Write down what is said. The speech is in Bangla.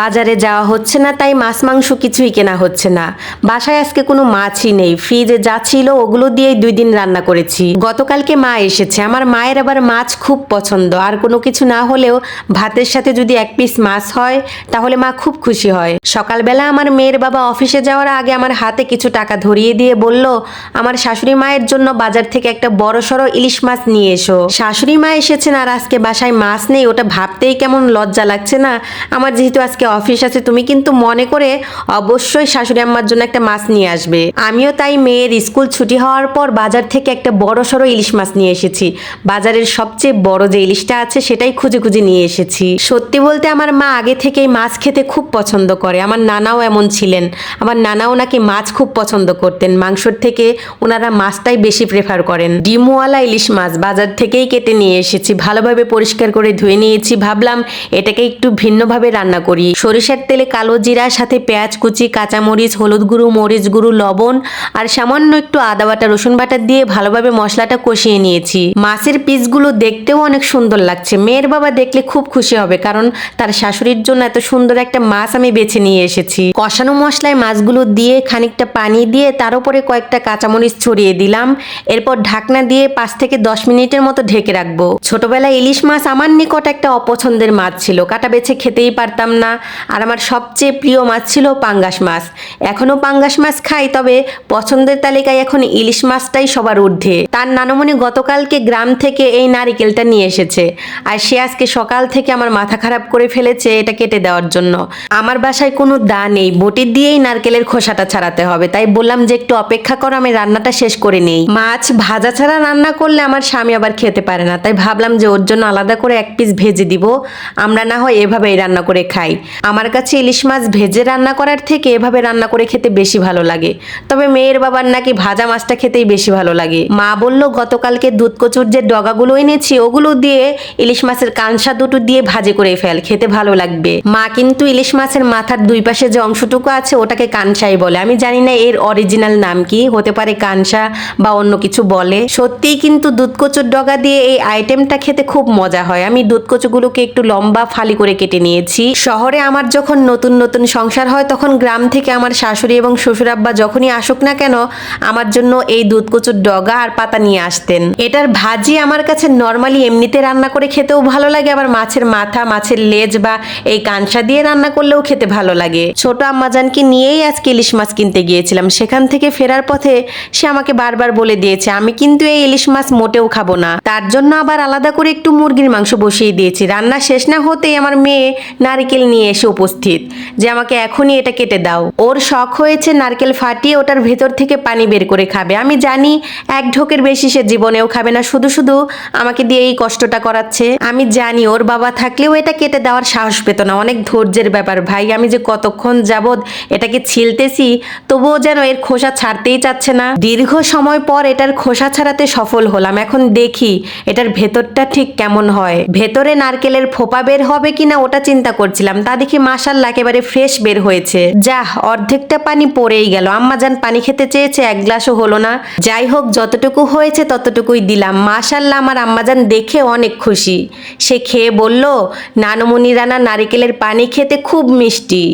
বাজারে যাওয়া হচ্ছে না, তাই মাছ মাংস কিছুই কেনা হচ্ছে না। বাসায় আজকে কোনো মাছই নেই। ফ্রিজে যা ছিল ওগুলো দিয়েই দুই দিন রান্না করেছি। গতকালকে মা এসেছে। আমার মায়ের আবার মাছ খুব পছন্দ। আর কোনো কিছু না হলেও ভাতের সাথে যদি এক পিস মাছ হয়, তাহলে মা খুব খুশি হয়। সকালবেলা আমার মেয়ের বাবা অফিসে যাওয়ার আগে আমার হাতে কিছু টাকা ধরিয়ে দিয়ে বলল, আমার শাশুড়ি মায়ের জন্য বাজার থেকে একটা বড় সড়ো ইলিশ মাছ নিয়ে এসো। শাশুড়ি মা এসেছেন আর আজকে বাসায় মাছ নেই, ওটা ভাবতেই কেমন লজ্জা লাগছে না। আমার যেহেতু আজকে অফিস আছে, তুমি কিন্তু মনে করে অবশ্যই শাশুড়ি আম্মার জন্য একটা মাছ নিয়ে আসবে। আমিও তাই মেয়ের স্কুল ছুটি হওয়ার পর বাজার থেকে একটা বড় সড়ো ইলিশ মাছ নিয়ে এসেছি। বাজারের সবচেয়ে বড় যে ইলিশটা আছে, সেটাই খুঁজে খুঁজে নিয়ে এসেছি। সত্যি বলতে আমার মা আগে থেকেই মাছ খেতে খুব পছন্দ করে। আমার নানাও এমন ছিলেন। আমার নানাও নাকি মাছ খুব পছন্দ করতেন। মাংসর থেকে ওনারা মাছটাই বেশি প্রেফার করেন। ডিমওয়ালা ইলিশ মাছ বাজার থেকেই কেটে নিয়ে এসেছি। ভালোভাবে পরিষ্কার করে ধুয়ে নিয়েছি। ভাবলাম এটাকে একটু ভিন্নভাবে রান্না করি। সরিষার তেলে কালো জিরার সাথে পেঁয়াজ কুচি, কাঁচামরিচ, হলুদ গুঁড়ো, মরিচ গুঁড়ো, লবণ আর সামান্য একটু আদা বাটা, রসুন বাটা দিয়ে ভালোভাবে মশলাটা কষিয়ে নিয়েছি। মাছের পিসগুলো দেখতেও অনেক সুন্দর লাগছে। মেয়ের বাবা দেখলে খুব খুশি হবে কারণ তার শাশুড়ির জন্য এত সুন্দর একটা মাছ আমি বেছে নিয়ে এসেছি। কষানো মশলায় মাছগুলো দিয়ে খানিকটা পানি দিয়ে তার উপরে কয়েকটা কাঁচামরিচ ছড়িয়ে দিলাম। এরপর ঢাকনা দিয়ে পাঁচ থেকে দশ মিনিটের মতো ঢেকে রাখব। ছোটবেলায় ইলিশ মাছ আমার নিকট একটা অপছন্দের মাছ ছিল। কাটা বেছে খেতেই পারতাম না। আর আমার সবচেয়ে প্রিয় মাছ ছিল পাঙ্গাস মাছ। এখনও পাঙ্গাস মাছ খাই, তবে পছন্দের তালিকায় এখন ইলিশ মাছটাই সবার ঊর্ধ্বে। তার নানমণি গতকালকে গ্রাম থেকে এই নারিকেলটা নিয়ে এসেছে। আর সে আজকে সকাল থেকে আমার মাথা খারাপ করে ফেলেছে এটা কেটে দেওয়ার জন্য। আমার বাসায় কোনো দা নেই, বটি দিয়েই নারকেলের খোসাটা ছাড়াতে হবে। তাই বললাম যে একটু অপেক্ষা করো, আমি রান্নাটা শেষ করে নেই। মাছ ভাজা ছাড়া রান্না করলে আমার স্বামী আবার খেতে পারে না। তাই ভাবলাম যে ওর জন্য আলাদা করে এক পিস ভেজে দিব। আমরা না হয় এভাবেই রান্না করে খাই। আমার কাছে ইলিশ মাছ ভেজে রান্না করার থেকে এভাবে রান্না করে খেতে বেশি ভালো লাগে। তবে মেয়ের বাবার নাকি ভাজা মাছটা খেতেই বেশি ভালো লাগে। মা বলল, গতকালকে দুধ কচুর যে ডগাগুলো এনেছি, ওগুলো দিয়ে ইলিশ মাছের কানসা দুটো দিয়ে ভাজে করে ফেল, খেতে ভালো লাগবে। মা কিন্তু ইলিশ মাছের মাথার দুই পাশে যে অংশটুকু আছে, ওটাকে কানসাই বলে। আমি জানি না এর অরিজিনাল নাম কি, হতে পারে কানসা বা অন্য কিছু বলে। সত্যিই কিন্তু দুধ কচুর ডগা দিয়ে এই আইটেমটা খেতে খুব মজা হয়। আমি দুধ কচুগুলোকে একটু লম্বা ফালি করে কেটে নিয়েছি। শহরে আমার যখন নতুন নতুন সংসার হয়, তখন গ্রাম থেকে আমার শাশুড়ি এবং শ্বশুর আব্বা যখনই আসুক না কেন, আমার জন্য এই দুধ কচুর ডগা আর পাতা নিয়ে আসতেন। এটার ভাজি আমার কাছে নর্মালি এমনিতে রান্না করে খেতেও ভালো লাগে, আবার মাছের মাথা, মাছের লেজ বা এই কানসা দিয়ে রান্না করলেও খেতে ভালো লাগে। ছোট আম্মাজানকে নিয়েই আজকে ইলিশ মাছ কিনতে গিয়েছিলাম। সেখান থেকে ফেরার পথে সে আমাকে বারবার বলে দিয়েছে, আমি কিন্তু এই ইলিশ মাছ মোটেও খাব না। তার জন্য আবার আলাদা করে একটু মুরগির মাংস বসিয়ে দিয়েছি। রান্না শেষ না হতেই আমার মেয়ে নারকেল নিয়ে এসে উপস্থিত। যে আমাকে এখনই এটা কেটে দাও। ওর শখ হয়েছে নারকেল ফাটিয়ে ওটার ভেতর থেকে পানি বের করে খাবে। আমি জানি এক ঢোকের বেশি সে জীবনেও খাবে না। শুধু শুধু আমাকে দিয়ে এই কষ্টটা করাচ্ছে। আমি জানি ওর বাবা থাকলেও এটা কেটে দেওয়ার সাহস পেত না। অনেক ধৈর্যের ব্যাপার, ভাই। আমি যে কতক্ষণ যাবৎ এটাকে ছিলতেছি, তবুও যেন এর খোসা ছাড়তেই চাচ্ছে না। দীর্ঘ সময় পর এটার খোসা ছাড়াতে সফল হলাম। এখন দেখি এটার ভেতরটা ঠিক কেমন হয়। ভেতরে নারকেলের ফোপা বের হবে কিনা ওটা চিন্তা করছিলাম। তা দেখি মাসাল্লা একেবারে ফ্রেশ বের হয়েছে। যাহ, অর্ধেকটা পানি পড়েই গেল। আম্মা যান পানি খেতে চেয়েছে, এক গ্লাসও হলো না। যাই হোক, যতটুকু হয়েছে ততটুকুই দিলাম। মাশাল্লাহ আমার আম্মাজান দেখে অনেক খুশি। সে খেয়ে বলল, নানমণি রানা নারিকেলের পানি খেতে খুব মিষ্টি।